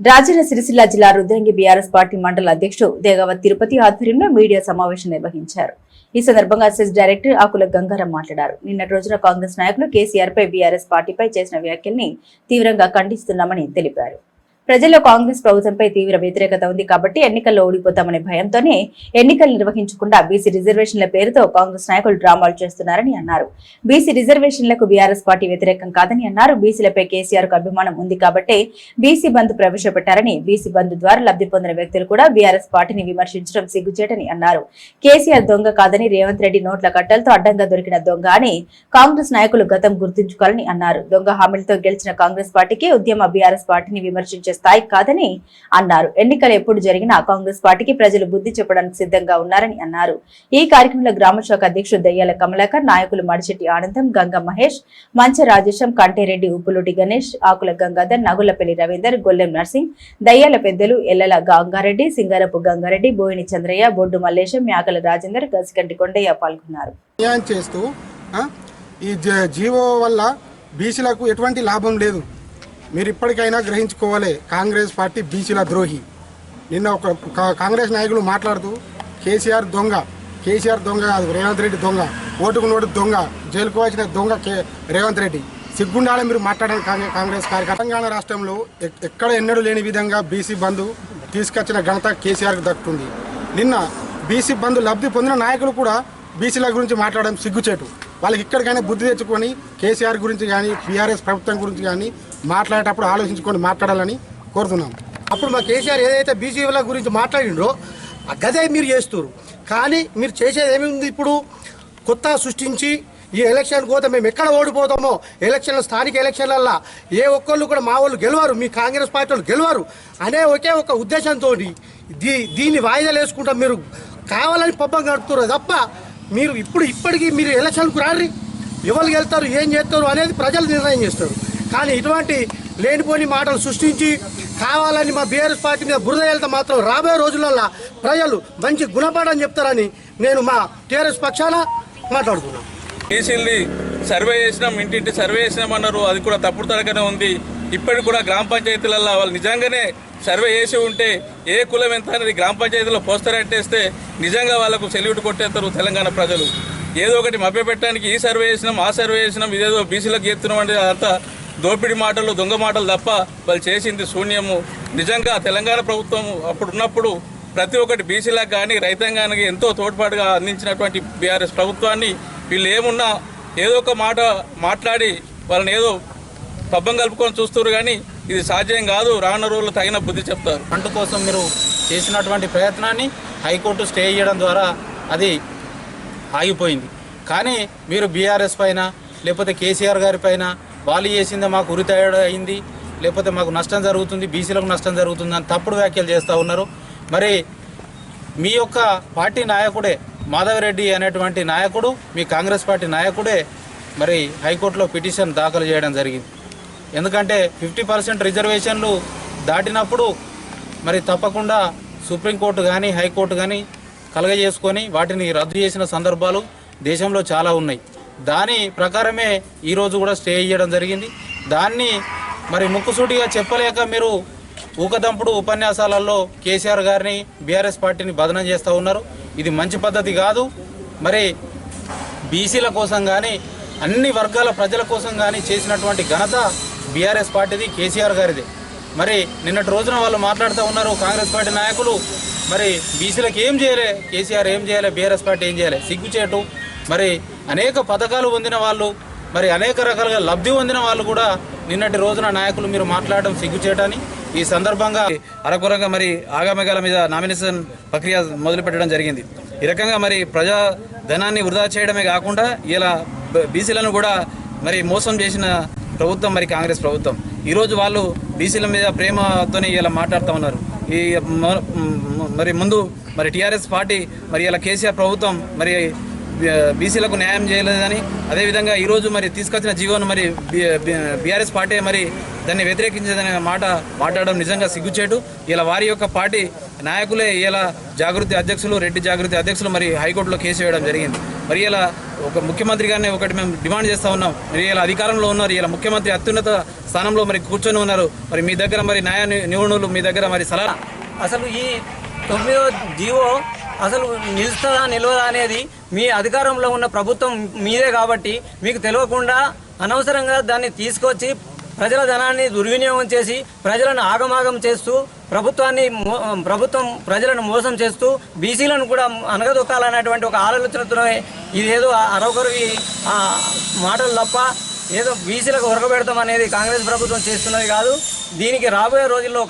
రాజన్న సిరిసిల్ల జిల్లా Rudrangi BRS party మండల అధ్యక్షుడు దేగవ తిరుపతి ఆధ్వర్యంలో మీడియా సమావేశం నిర్వహించారు. ఈ సందర్భంగా సెస్ డైరెక్టర్ ఆకుల గంగారం మాట్లాడారు. నిన్నటి రోజున కాంగ్రెస్ నాయకులు కేసీఆర్ పై బీఆర్ఎస్ పార్టీపై చేసిన వ్యాఖ్యల్ని తీవ్రంగా ఖండిస్తున్నామని తెలిపారు. ప్రజల్లో కాంగ్రెస్ ప్రభుత్వంపై తీవ్ర వ్యతిరేకత ఉంది కాబట్టి ఎన్నికల్లో ఓడిపోతామనే భయంతోనే ఎన్నికలు నిర్వహించకుండా బీసీ రిజర్వేషన్ల పేరుతో కాంగ్రెస్ నాయకులు డ్రామాలు చేస్తున్నారని అన్నారు. బీసీ రిజర్వేషన్లకు బీఆర్ఎస్ పార్టీ వ్యతిరేకం కాదని అన్నారు. బీసీలపై కేసీఆర్కు అభిమానం ఉంది కాబట్టి బీసీ బంద్ ప్రవేశపెట్టారని బీసీ బంద్ ద్వారా లబ్ధి పొందిన వ్యక్తులు కూడా బీఆర్ఎస్ పార్టీని విమర్శించడం సిగ్గుచేటని అన్నారు. కేసీఆర్ దొంగ కాదని రేవంత్ రెడ్డి నోట్ల కట్టలతో అడ్డంగా దొరికిన దొంగ అని కాంగ్రెస్ నాయకులు గతం గుర్తుంచుకోవాలని అన్నారు. దొంగ హామీలతో గెలిచిన కాంగ్రెస్ పార్టీకి ఉద్యమ బీఆర్ఎస్ పార్టీని విమర్శించే స్థాయి కాదని అన్నారు. ఎన్నికలు ఎప్పుడు జరిగినా కాంగ్రెస్ పార్టీకి ప్రజలు బుద్ధి చెప్పడానికి సిద్ధంగా ఉన్నారని అన్నారు. ఈ కార్యక్రమంలో గ్రామ శాఖ అధ్యక్షుడు దయ్యాల కమలాకర్ నాయకులు మడిచెట్టి ఆనందం గంగ మహేష్ మంచ రాజేశం కంటేరెడ్డి ఉప్పులూటి గణేష్ ఆకుల గంగాధర్ నగులపల్లి రవీందర్ గొల్లెం నర్సింగ్ దయ్యాల పెద్దలు ఎల్లల గంగారెడ్డి సింగారపు గంగారెడ్డి బోయిని చంద్రయ్య బొడ్డు మల్లేశం మ్యాకల రాజేందర్ గసికంటి కొండయ్య పాల్గొన్నారు. చేస్తూ ఈ జీవో వల్ల బీసీలకు ఎటువంటి లాభం లేదు. మీరు ఇప్పటికైనా గ్రహించుకోవాలి. కాంగ్రెస్ పార్టీ బీసీల ద్రోహి. నిన్న ఒక కా- కాంగ్రెస్ నాయకులు మాట్లాడుతూ కేసీఆర్ దొంగ కేసీఆర్ దొంగ కాదు రేవంత్ రెడ్డి దొంగ ఓటుకు నోటు దొంగ జైలుకు వచ్చిన దొంగ కే రేవంత్ రెడ్డి. సిగ్గుండాలే మీరు మాట్లాడారు కాంగ్రెస్ కాంగ్రెస్ కార్యకర్త. తెలంగాణ రాష్ట్రంలో ఎక్- ఎక్కడ ఎన్నడూ లేని విధంగా బీసీ బంధు తీసుకొచ్చిన ఘనత కేసీఆర్కి దక్కుతుంది. నిన్న బీసీ బంధు లబ్ధి పొందిన నాయకులు కూడా బీసీల గురించి మాట్లాడడం సిగ్గుచేటు. వాళ్ళకి ఇక్కడికైనా బుద్ధి తెచ్చుకొని కేసీఆర్ గురించి కానీ బీఆర్ఎస్ ప్రభుత్వం గురించి కానీ మాట్లాడేటప్పుడు ఆలోచించుకొని మాట్లాడాలని కోరుతున్నాం. అప్పుడు మా కేసీఆర్ ఏదైతే బీజేపీల గురించి మాట్లాడిండో ఆ గదే మీరు చేస్తారు కానీ మీరు చేసేది ఏమి ఉంది ఇప్పుడు? కొత్త సృష్టించి ఈ ఎలక్షన్ పోతే మేము ఎక్కడ ఓడిపోతామో? ఎలక్షన్ల స్థానిక ఎలక్షన్లల్లో ఏ ఒక్కళ్ళు కూడా మా వాళ్ళు గెలవరు మీ కాంగ్రెస్ పార్టీ వాళ్ళు గెలవరు అనే ఒకే ఒక ఉద్దేశంతో దీ దీన్ని వాయిదాలు వేసుకుంటాం మీరు కావాలని పబ్బం గడుపుతున్నారు తప్ప మీరు ఇప్పుడు ఇప్పటికీ మీరు ఎలక్షన్కు రారి ఎవరికి వెళ్తారు ఏం చేస్తారు అనేది ప్రజలు నిర్ణయం చేస్తారు. కానీ ఇటువంటి లేనిపోని మాటలు సృష్టించి కావాలని మా బీఆర్ఎస్ పార్టీ మీద బురద వెళ్తే మాత్రం రాబోయే రోజులలో ప్రజలు మంచి గుణపాఠం చెప్తారని నేను మా టీఆర్ఎస్ పక్షాన మాట్లాడుతున్నాను బీసీల్ని సర్వే చేసినాం ఇంటింటి సర్వే చేసినామన్నారు అది కూడా తప్పుడు తరగనే ఉంది. ఇప్పటికి కూడా గ్రామ పంచాయతీలలో వాళ్ళు నిజంగానే సర్వే చేసి ఉంటే ఏ కులం ఎంత అనేది గ్రామ పంచాయతీలో పోస్టర్ అట్టేస్తే నిజంగా వాళ్ళకు సెల్యూట్ కొట్టేస్తారు తెలంగాణ ప్రజలు. ఏదో ఒకటి మభ్యపెట్టడానికి ఈ సర్వే చేసినాం ఆ సర్వే చేసినాం ఇదేదో బీసీలకు చేస్తున్నాం అంటే అంతా దోపిడీ మాటలు దొంగ మాటలు తప్ప వాళ్ళు చేసింది శూన్యము. నిజంగా తెలంగాణ ప్రభుత్వం అప్పుడు ఉన్నప్పుడు ప్రతి ఒక్కటి బీసీలకు కానీ రైతాంగానికి ఎంతో తోడ్పాటుగా అందించినటువంటి బీఆర్ఎస్ ప్రభుత్వాన్ని వీళ్ళు ఏమున్నా ఏదో ఒక మాట మాట్లాడి వాళ్ళని ఏదో పబ్బం కలుపుకొని చూస్తారు కానీ ఇది సాధ్యం కాదు రానున్న రోజులు తగిన బుద్ధి చెప్తారు. ఫండ్ కోసం మీరు చేసినటువంటి ప్రయత్నాన్ని హైకోర్టు స్టే చేయడం ద్వారా అది ఆగిపోయింది. కానీ మీరు బీఆర్ఎస్ పైన లేకపోతే కేసీఆర్ గారి పైన వాళ్ళు చేసిందే మాకు ఉరితాడు అయింది లేకపోతే మాకు నష్టం జరుగుతుంది బీసీలకు నష్టం జరుగుతుంది అని తప్పుడు వ్యాఖ్యలు చేస్తూ ఉన్నారు. మరి మీ యొక్క పార్టీ నాయకుడే మాధవరెడ్డి అనేటువంటి నాయకుడు మీ కాంగ్రెస్ పార్టీ నాయకుడే మరి హైకోర్టులో పిటిషన్ దాఖలు చేయడం జరిగింది. ఎందుకంటే ఫిఫ్టీ పర్సెంట్ రిజర్వేషన్లు దాటినప్పుడు మరి తప్పకుండా సుప్రీంకోర్టు కానీ హైకోర్టు కానీ కలగజేసుకొని వాటిని రద్దు చేసిన సందర్భాలు దేశంలో చాలా ఉన్నాయి. దాని ప్రకారమే ఈరోజు కూడా స్టే చేయడం జరిగింది. దాన్ని మరి ముక్కుసూటిగా చెప్పలేక మీరు ఊకదంపుడు ఉపన్యాసాలలో కేసీఆర్ గారిని బీఆర్ఎస్ పార్టీని బదనం చేస్తూ ఉన్నారు. ఇది మంచి పద్ధతి కాదు. మరి బీసీల కోసం కానీ అన్ని వర్గాల ప్రజల కోసం కానీ చేసినటువంటి ఘనత బీఆర్ఎస్ పార్టీది కేసీఆర్ గారిది. మరి నిన్నటి రోజున వాళ్ళు మాట్లాడుతూ ఉన్నారు కాంగ్రెస్ పార్టీ నాయకులు. మరి బీసీలకు ఏం చేయలే? కేసీఆర్ ఏం చేయాలి? బీఆర్ఎస్ పార్టీ ఏం చేయాలి? సిగ్గుచేటు. మరి అనేక పథకాలు పొందిన వాళ్ళు మరి అనేక రకాలుగా లబ్ధి పొందిన వాళ్ళు కూడా నిన్నటి రోజున నాయకులు మీరు మాట్లాడడం సిగ్గుచేటని ఈ సందర్భంగా అరకొరగా మరి ఆగామేఘాల మీద నామినేషన్ ప్రక్రియ మొదలుపెట్టడం జరిగింది. ఈ రకంగా మరి ప్రజా ధనాన్ని వృధా చేయడమే కాకుండా ఇలా బీసీలను కూడా మరి మోసం చేసిన ప్రభుత్వం మరి కాంగ్రెస్ ప్రభుత్వం. ఈరోజు వాళ్ళు బీసీల మీద ప్రేమతోనే ఇలా మాట్లాడుతూ ఉన్నారు. ఈ మరి ముందు మరి టీఆర్ఎస్ పార్టీ మరి ఇలా కేసీఆర్ ప్రభుత్వం మరి బీసీలకు న్యాయం చేయలేదని అదేవిధంగా ఈరోజు మరి తీసుకొచ్చిన జీవోను మరి బీఆర్ఎస్ పార్టీ మరి దాన్ని వ్యతిరేకించేదనే మాట మాట్లాడడం నిజంగా సిగ్గుచేటు. ఇలా వారి యొక్క పార్టీ నాయకులే ఇలా జాగృతి అధ్యక్షులు రెడ్డి జాగృతి అధ్యక్షులు మరి హైకోర్టులో కేసు వేయడం జరిగింది. మరి ఇలా ఒక ముఖ్యమంత్రి గారిని ఒకటి మేము డిమాండ్ చేస్తూ ఉన్నాం. మరి ఇలా అధికారంలో ఉన్నారు ఇలా ముఖ్యమంత్రి అత్యున్నత స్థానంలో మరి కూర్చొని ఉన్నారు. మరి మీ దగ్గర మరి న్యాయ నిపుణులు మీ దగ్గర మరి సలహా అసలు ఈ తొమ్మిదో జీవో అసలు నిలుస్తుందా నిలవదా అనేది మీ అధికారంలో ఉన్న ప్రభుత్వం మీదే కాబట్టి మీకు తెలియకుండా అనవసరంగా దాన్ని తీసుకొచ్చి ప్రజల ధనాన్ని దుర్వినియోగం చేసి ప్రజలను ఆగమాగం చేస్తూ ప్రభుత్వాన్ని ప్రభుత్వం ప్రజలను మోసం చేస్తూ బీసీలను కూడా అనగదొక్కాలనేటువంటి ఒక ఆలోచనతో ఇదేదో అరొకరికి మాటలు తప్ప ఏదో బీసీలకు ఉరగబెడతాం అనేది కాంగ్రెస్ ప్రభుత్వం చేస్తున్నది కాదు. దీనికి రాబోయే రోజుల్లో